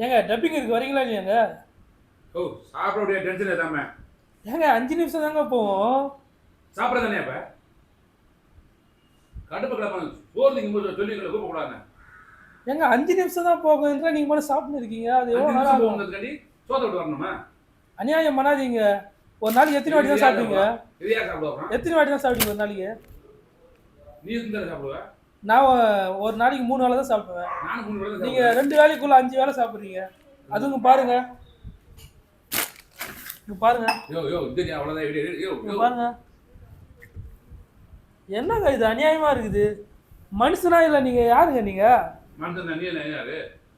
ஏங்க டப்பிங் இருக்கு வரீங்களா இல்லையாங்க? ஓ சாப்பிட டென்ஷன் ஏதாம ஏங்க அஞ்சு நிமிஷம் தாங்க போவோம். சாப்பிட தானே அப்ப? கடுப்பு கிளப்பாங்க சோறு திங்கும் போது சொல்லி எங்களை கூப்பிடக்கூடாது ஏங்க அஞ்சு நிமிஷம் தான் போகுதுன்ற நீங்க மட்டும் சாப்பிட்டு இருக்கீங்க. அது எவ்வளோ நேரம் ஆகும்? போகிறதுக்காண்டி சோத்தை விட்டு வரணுமா? அநியாயம் பண்ணாதீங்க. ஒரு நாளைக்கு எத்தனை வாட்டி தான் சாப்பிடுவீங்க எத்தனை வாட்டி தான் சாப்பிடுவீங்க ஒரு நாளைக்கு? நீ இருந்தா சாப்பிடுவ? நான் ஒரு நாளைக்கு மூணு வேளை தான் சாப்பிடுவேன். நானும் மூணு வேளை தான் நீங்க ரெண்டு வேலைக்குள்ள அஞ்சு வேளை சாப்பிடுறீங்க. அதுங்க பாருங்க. பாருங்க. பாருங்க. என்னங்க இது அநியாயமா இருக்குது? மனுஷனா இல்ல நீங்க யாருங்க நீங்க?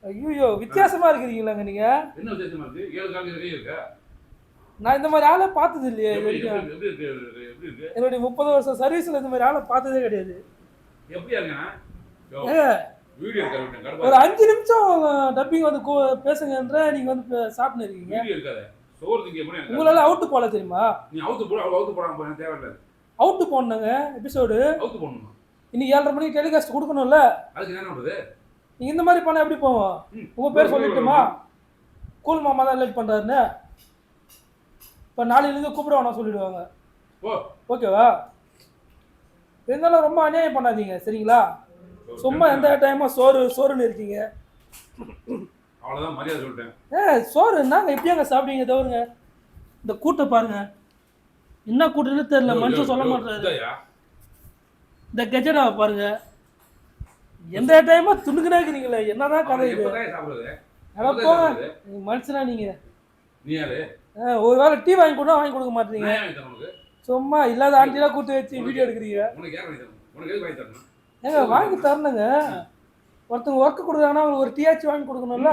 ஐயோ வித்தியாசமா இருக்கிறீங்களாங்க நீங்க? நான் இந்த மாதிரி ஆளை பார்த்தது இல்லையே என்னுடைய முப்பது வருஷம் சர்வீஸ்ல இந்த மாதிரி ஆளை பார்த்ததே கிடையாது. ஒரு அஞ்சு நிமிஷம் டப்பிங் வந்து பேசுங்கன்ற நீங்க வந்து சாப்பிட்டு இருக்கீங்க. உங்களால அவுட்டு போல தெரியுமா? நீ அவுத்து போட போடாம தேவையில்ல அவுட்டு போடணுங்க எபிசோடு அவுத்து போடணுமா? இன்னைக்கு ஏழரை மணிக்கு டெலிகாஸ்ட் கொடுக்கணும்ல? அதுக்கு என்ன பண்றது நீங்க இந்த மாதிரி பண்ண எப்படி போவோம்? ம். உங்க பேர் சொல்லிட்டுமா? கூல் மாமா தான் லேட் பண்றாருன்னு. இப்போ நாளையிலேருந்து கூப்பிட வேணாம் சொல்லிடுவாங்க. ஓகேவா இருந்தாலும் ரொம்ப அநியாயம் பண்ணாதீங்க சரிங்களா? சும்மா எந்த டைமா சோறு சோறுன்னு இருக்கீங்க. அவ்வளவுதான் மரியாதை சொல்லிட்டேன். ஏ சோறு என்னங்க எப்படியாங்க சாப்பிடுவீங்க தவிருங்க இந்த கூட்டை பாருங்க. என்ன கூட்டம்னு தெரியல மனுஷன் சொல்ல மாட்டாரு? இந்த கெஜடாவை பாருங்க. எந்த டைமா துணுக்குனா இருக்கிறீங்களே என்னதான் கதை இது? போங்க மனுஷனா நீங்க. ஒரு வேளை டீ வாங்கி கூட வாங்கி கொடுக்க மாட்டீங்க. சும்மா இல்லாத ஆண்டிலாம் கூட்டு வச்சு வீடியோ எடுக்கிறீங்க. ஏங்க வாங்கி தரணுங்க. ஒருத்தவங்க ஒர்க் கொடுக்குறாங்கன்னா அவங்களுக்கு ஒரு டீயாச்சும் வாங்கி கொடுக்கணும்ல.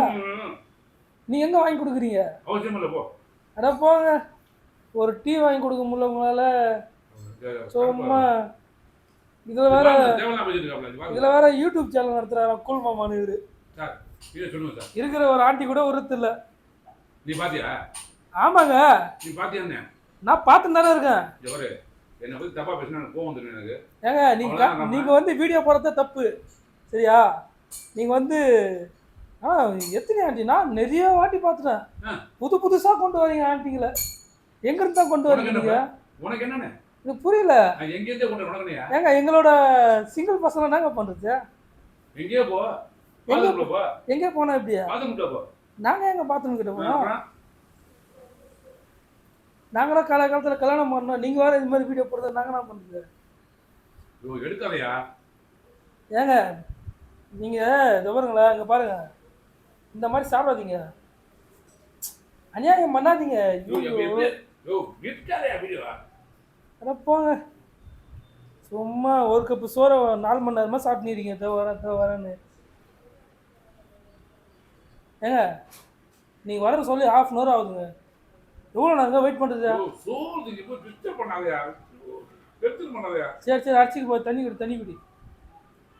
நீ எங்க வாங்கி கொடுக்குறீங்க? அட போங்க. ஒரு டீ வாங்கி கொடுக்க முடியல உங்களால. சும்மா. இதுல வேற. இதுல வேற யூடியூப் சேனல் நடத்துறாரு கூல் மாமான்னு இவரு. இருக்கிற ஒரு ஆண்டி கூட உருத்து இல்ல. நீ பாத்தியா? ஆமாங்க. நீ பாத்தியா நான் பார்த்து தானே இருக்கேன். எவரு என்னை பத்தி தப்பா பேசினா எனக்கு கோவம் வந்துடும் எனக்கு. ஏங்க நீங்க அவ்வளவுதான். நீங்க வந்து வீடியோ போடுறதே தப்பு. சரியா? நீங்க வந்து ஆ எத்தனை ஆண்டினா நிறைய வாட்டி பார்த்துட்டேன். ஆ. புது புதுசா கொண்டு வரீங்க ஆண்டிங்களை எங்க இருந்து கொண்டு உனக்கு வரீங்க என்னப்பா? உனக்கு என்னன்னு? எனக்கு புரியல. நான் எங்கேருந்தே கொண்டு வரேன், உனக்கு என்னையா? ஏங்க எங்களோட சிங்கிள் பசங்க என்னங்க பண்றது? எங்கேயோ போ. பாத்ரூம்ல போ. எங்க போனா எப்படியா பாத்ரூம்ல போ. நாங்க எங்க பாத்ரூம் கிட்ட போனோம்? அப்புறம்? நாங்களும் கால காலத்துல கல்யாணம் பண்ணோம். நீங்க வேற இது மாதிரி வீடியோ போடுறது நாங்க என்ன பண்றது? ஐயோ, எடுக்காதயா? ஏங்க நீங்க இதை பாருங்களேன் இங்க பாருங்க. இந்த மாதிரி சாப்பிடாதீங்க. அநியாயம் பண்ணாதீங்க. அட போங்க. சும்மா ஒரு கப்பு சோறை நாலு மணி நேரமா சாப்பிட்டுறீங்க இதோ வரேன் இதோ வரேன்னு ஏங்க நீங்க வர சொல்லி ஹாஃப் அன் ஹவர் ஆகுதுங்க. எவ்வளோ நேரம் வெயிட் பண்ணுறது ஐயோ, சோறு திங்க போய் டிஸ்டர்ப் பண்ணாதயா? எடுத்துக்க பண்ணாதயா சரி சரி அடிச்சுக்கு போய் தண்ணி குடி தண்ணி குடி.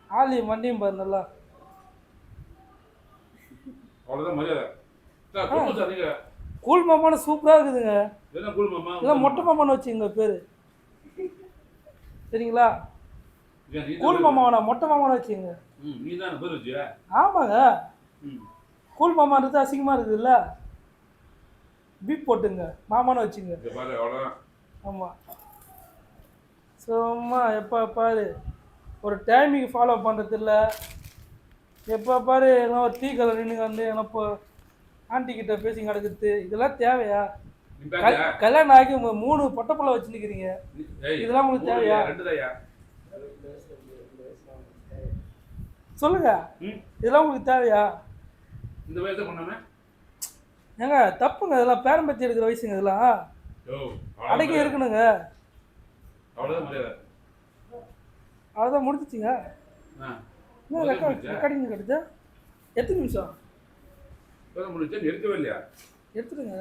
ஆளையும் மண்டையும் பாரு நல்லா. அவ்வளவுதான் மரியாதை. கூழ் மாமான்னு சூப்பராக இருக்குதுங்க. என்ன கூழ் மாமா? இதெல்லாம் மொட்டை மாமான்னு வச்சுங்க பேர். சரிங்களா? ஏன் நீ கூழ் தான் மாமா வேணாம் மொட்டை மாமான்னு வச்சுங்க ம், நீ தான் பேர் வச்சியா? ஆமாங்க. கூழ் மாமான்றது அசிங்கமாக இருக்குதுல்ல? பீப் போட்டுங்க. மாமான்னு வச்சுங்க. ஆமாம் சும்மா எப்போ பாரு. ஒரு டைமிங் ஃபாலோ பண்ணுறது இல்ல எப்போ பாரு எல்லாம் ஒரு டீ கலர் நின்று வந்து இப்போ ஆண்டி கிட்ட பேசி கிடக்குது இதெல்லாம் தேவையா? கல்யாணம் ஆகி உங்க மூணு பொட்டப்புள்ள வச்சு நிக்கிறீங்க இதெல்லாம் உங்களுக்கு தேவையா? சொல்லுங்க. இதெல்லாம் உங்களுக்கு தேவையா? இந்த வயசை பண்ணாம ஏங்க தப்புங்க இதெல்லாம் பேரம்பத்தி எடுக்கிற வயசுங்க இதெல்லாம். அடக்கி இருக்கணுங்க. அவ்வளோதான் முடிஞ்சிச்சிங்க. என்ன ரெக்கார்ட் ரெக்கார்டிங் கிடைச்சா எத்தனை நிமிஷம்? முடிச்சா நீ இருக்கவே இல்லையா? எடுத்துடுங்க.